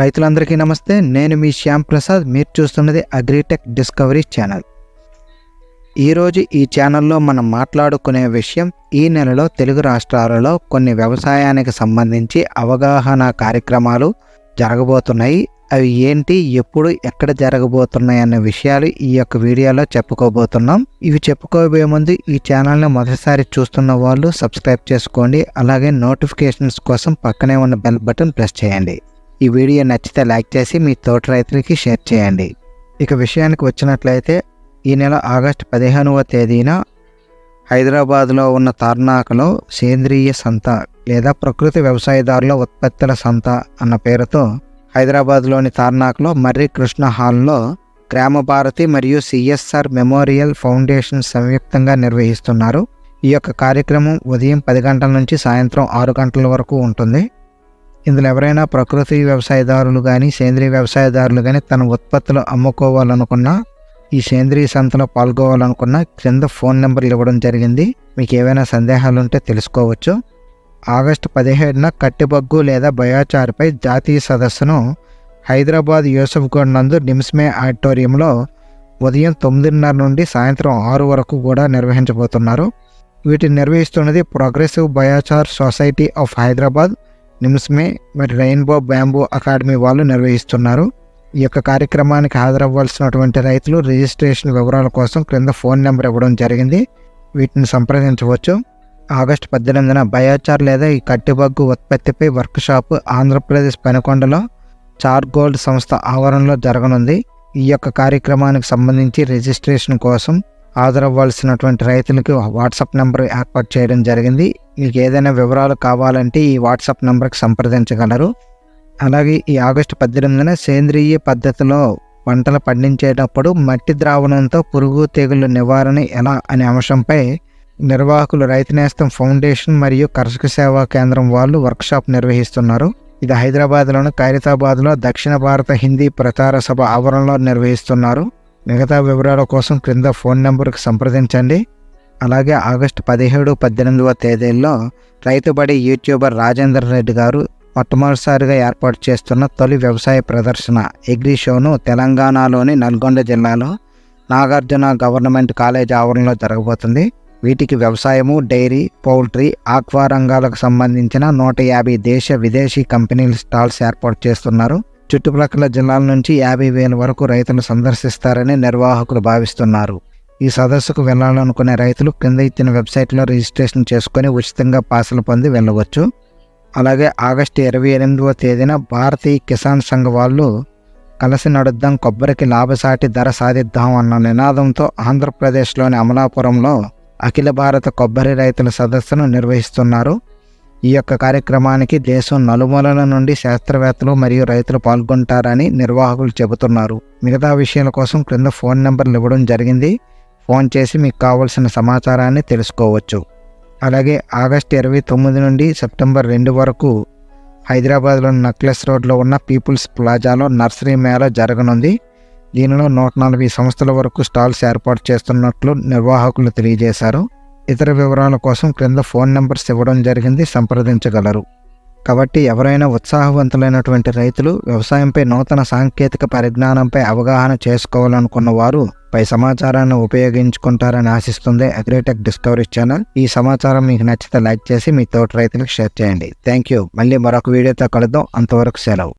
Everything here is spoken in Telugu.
రైతులందరికీ నమస్తే. నేను మీ శ్యామ్ ప్రసాద్. మీరు చూస్తున్నది అగ్రిటెక్ డిస్కవరీ ఛానల్. ఈరోజు ఈ ఛానల్లో మనం మాట్లాడుకునే విషయం ఈ నెలలో తెలుగు రాష్ట్రాలలో కొన్ని వ్యవసాయానికి సంబంధించి అవగాహన కార్యక్రమాలు జరగబోతున్నాయి. అవి ఏంటి ఎప్పుడు ఎక్కడ జరగబోతున్నాయి అనే విషయాలు ఈ యొక్క వీడియోలో చెప్పుకోబోతున్నాం. ఇవి చెప్పుకోబోయే ముందు ఈ ఛానల్ని మొదటిసారి చూస్తున్న వాళ్ళు సబ్స్క్రైబ్ చేసుకోండి. అలాగే నోటిఫికేషన్స్ కోసం పక్కనే ఉన్న బెల్ బటన్ ప్రెస్ చేయండి. ఈ వీడియో నచ్చితే లైక్ చేసి మీ తోటి రైతులకి షేర్ చేయండి. ఇక విషయానికి వచ్చినట్లయితే ఈ నెల ఆగస్టు పదిహేనవ తేదీన హైదరాబాద్లో ఉన్న తార్నాకలో సేంద్రియ సంత లేదా ప్రకృతి వ్యవసాయదారుల ఉత్పత్తుల సంత అన్న పేరుతో హైదరాబాద్లోని తార్నాకలో మర్రి కృష్ణ హాల్లో గ్రామ భారతి మరియు సిఎస్ఆర్ మెమోరియల్ ఫౌండేషన్ సంయుక్తంగా నిర్వహిస్తున్నారు. ఈ యొక్క కార్యక్రమం ఉదయం పది గంటల నుంచి సాయంత్రం ఆరు గంటల వరకు ఉంటుంది. ఇందులో ఎవరైనా ప్రకృతి వ్యవసాయదారులు కానీ సేంద్రీయ వ్యవసాయదారులు కానీ తన ఉత్పత్తులు అమ్ముకోవాలనుకున్నా ఈ సేంద్రీయ సంతలో పాల్గొవాలనుకున్న క్రింద ఫోన్ నెంబర్లు ఇవ్వడం జరిగింది. మీకు ఏవైనా సందేహాలు ఉంటే తెలుసుకోవచ్చు. ఆగస్టు పదిహేడున కట్టిబగ్గు లేదా బయోచార్పై జాతీయ సదస్సును హైదరాబాద్ యూసఫ్గఢ్ నందు నిమ్స్మే ఆడిటోరియంలో ఉదయం తొమ్మిదిన్నర నుండి సాయంత్రం ఆరు వరకు కూడా నిర్వహించబోతున్నారు. వీటిని నిర్వహిస్తున్నది progressive biochar society of Hyderabad నిమిషమే మరి రెయిన్బో బ్యాంబో అకాడమీ వాళ్ళు నిర్వహిస్తున్నారు. ఈ యొక్క కార్యక్రమానికి హాజరవ్వాల్సినటువంటి రైతులు రిజిస్ట్రేషన్ వివరాల కోసం క్రింద ఫోన్ నెంబర్ ఇవ్వడం జరిగింది. వీటిని సంప్రదించవచ్చు. ఆగస్టు పద్దెనిమిదిన బయోచార్ లేదా ఈ కట్టిబగ్గు ఉత్పత్తిపై వర్క్షాప్ ఆంధ్రప్రదేశ్ పెనకొండలో చార్ గోల్డ్ సంస్థ ఆవరణలో జరగనుంది. ఈ యొక్క కార్యక్రమానికి సంబంధించి రిజిస్ట్రేషన్ కోసం హాజరవ్వాల్సినటువంటి రైతులకు వాట్సాప్ నెంబర్ ఏర్పాటు చేయడం జరిగింది. మీకు ఏదైనా వివరాలు కావాలంటే ఈ వాట్సాప్ నెంబర్కి సంప్రదించగలరు. అలాగే ఈ ఆగస్టు పద్దెనిమిదిన సేంద్రియ పద్ధతిలో పంటలు పండించేటప్పుడు మట్టి ద్రావణంతో పురుగు తెగులు నివారణ ఎలా అనే అంశంపై నిర్వాహకులు రైతు నేస్తం ఫౌండేషన్ మరియు కర్షక సేవా కేంద్రం వాళ్ళు వర్క్షాప్ నిర్వహిస్తున్నారు. ఇది హైదరాబాద్లోని ఖైరతాబాద్లో దక్షిణ భారత హిందీ ప్రచార సభ ఆవరణలో నిర్వహిస్తున్నారు. మిగతా వివరాల కోసం క్రింద ఫోన్ నెంబర్కి సంప్రదించండి. అలాగే ఆగస్టు పదిహేడు పద్దెనిమిదవ తేదీల్లో రైతుబడి యూట్యూబర్ రాజేందర్ రెడ్డి గారు మొట్టమొదటిసారిగా ఏర్పాటు చేస్తున్న తొలి వ్యవసాయ ప్రదర్శన ఎగ్రీ షోను తెలంగాణలోని నల్గొండ జిల్లాలో నాగార్జున గవర్నమెంట్ కాలేజ్ ఆవరణలో జరగబోతుంది. వీటికి వ్యవసాయము డైరీ పౌల్ట్రీ ఆక్వా రంగాలకు సంబంధించిన నూట యాభై దేశ విదేశీ కంపెనీల స్టాల్స్ ఏర్పాటు చేస్తున్నారు. చుట్టుప్రక్కల జిల్లాల నుంచి యాభై వేల వరకు రైతులు సందర్శిస్తారని నిర్వాహకులు భావిస్తున్నారు. ఈ సదస్సుకు వెళ్ళాలనుకునే రైతులు కింద ఇచ్చిన వెబ్సైట్లో రిజిస్ట్రేషన్ చేసుకుని ఉచితంగా పాసులు పొంది వెళ్ళవచ్చు. అలాగే ఆగస్టు ఇరవై ఎనిమిదవ తేదీన భారతీయ కిసాన్ సంఘ్ వాళ్ళు కలిసి నడుద్దాం కొబ్బరికి లాభసాటి ధర సాధిద్దాం అన్న నినాదంతో ఆంధ్రప్రదేశ్లోని అమలాపురంలో అఖిల భారత కొబ్బరి రైతుల సదస్సును నిర్వహిస్తున్నారు. ఈ యొక్క కార్యక్రమానికి దేశం నలుమూలల నుండి శాస్త్రవేత్తలు మరియు రైతులు పాల్గొంటారని నిర్వాహకులు చెబుతున్నారు. మిగతా విషయాల కోసం క్రింద ఫోన్ నెంబర్లు ఇవ్వడం జరిగింది. ఫోన్ చేసి మీకు కావలసిన సమాచారాన్ని తెలుసుకోవచ్చు. అలాగే ఆగస్టు ఇరవై తొమ్మిది నుండి సెప్టెంబర్ రెండు వరకు హైదరాబాద్లోని నక్లెస్ రోడ్లో ఉన్న పీపుల్స్ ప్లాజాలో నర్సరీ మేళా జరగనుంది. దీనిలో నూట నలభై సంస్థల వరకు స్టాల్స్ ఏర్పాటు చేస్తున్నట్లు నిర్వాహకులు తెలియజేశారు. ఇతర వివరాల కోసం క్రింద ఫోన్ నెంబర్స్ ఇవ్వడం జరిగింది సంప్రదించగలరు. కాబట్టి ఎవరైనా ఉత్సాహవంతులైనటువంటి రైతులు వ్యవసాయంపై నూతన సాంకేతిక పరిజ్ఞానంపై అవగాహన చేసుకోవాలనుకున్న వారు పై సమాచారాన్ని ఉపయోగించుకుంటారని ఆశిస్తుంది అగ్రిటెక్ డిస్కవరీ ఛానల్. ఈ సమాచారం మీకు నచ్చితే లైక్ చేసి మీ తోటి రైతులకు షేర్ చేయండి. థ్యాంక్ యూ మళ్ళీ మరొక వీడియోతో కలుద్దాం. అంతవరకు సెలవు.